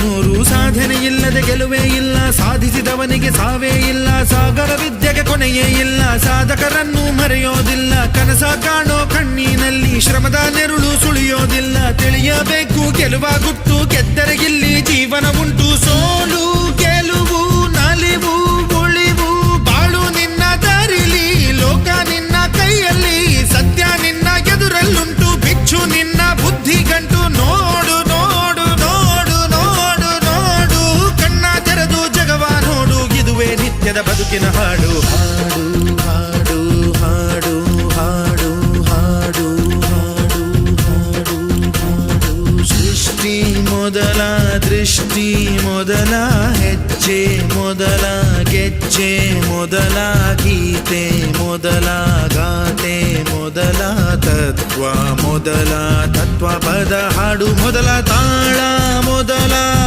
ನೂರು ಸಾಧನೆ ಇಲ್ಲದೆ ಗೆಲುವೇ ಇಲ್ಲ, ಸಾಧಿಸಿದವನಿಗೆ ಸಾವೇ ಇಲ್ಲ, ಸಾಗರ ವಿದ್ಯೆಗೆ ಕೊನೆಯೇ ಇಲ್ಲ, ಸಾಧಕರನ್ನು ಮರೆಯೋದಿಲ್ಲ, ಕನಸ ಕಾಣೋ ಕಣ್ಣಿನಲ್ಲಿ ಶ್ರಮದ ನೆರಳು ಸುಳಿಯೋದಿಲ್ಲ, ತಿಳಿಯಬೇಕು ಗೆಲುವ ಗುಟ್ಟು ಗೆದ್ದರೆ ಇಲ್ಲಿ ನಿತ್ಯದ ಬದುಕಿನ ಹಾಡು. ಹಾಡು ಹಾಡು ಹಾಡು ಹಾಡು ಹಾಡು ಹಾಡು ಹಾಡು ಸೃಷ್ಟಿ ಮೊದಲ, ದೃಷ್ಟಿ ಮೊದಲ, ಹೆಜ್ಜೆ ಮೊದಲ, ಗೆಜ್ಜೆ ಮೊದಲ, ಗೀತೆ ಮೊದಲ, ಗಾತೆ ಮೊದಲ, ತತ್ವ ಮೊದಲ, ತತ್ವ ಪದ ಹಾಡು ಮೊದಲ ಮೊದಲ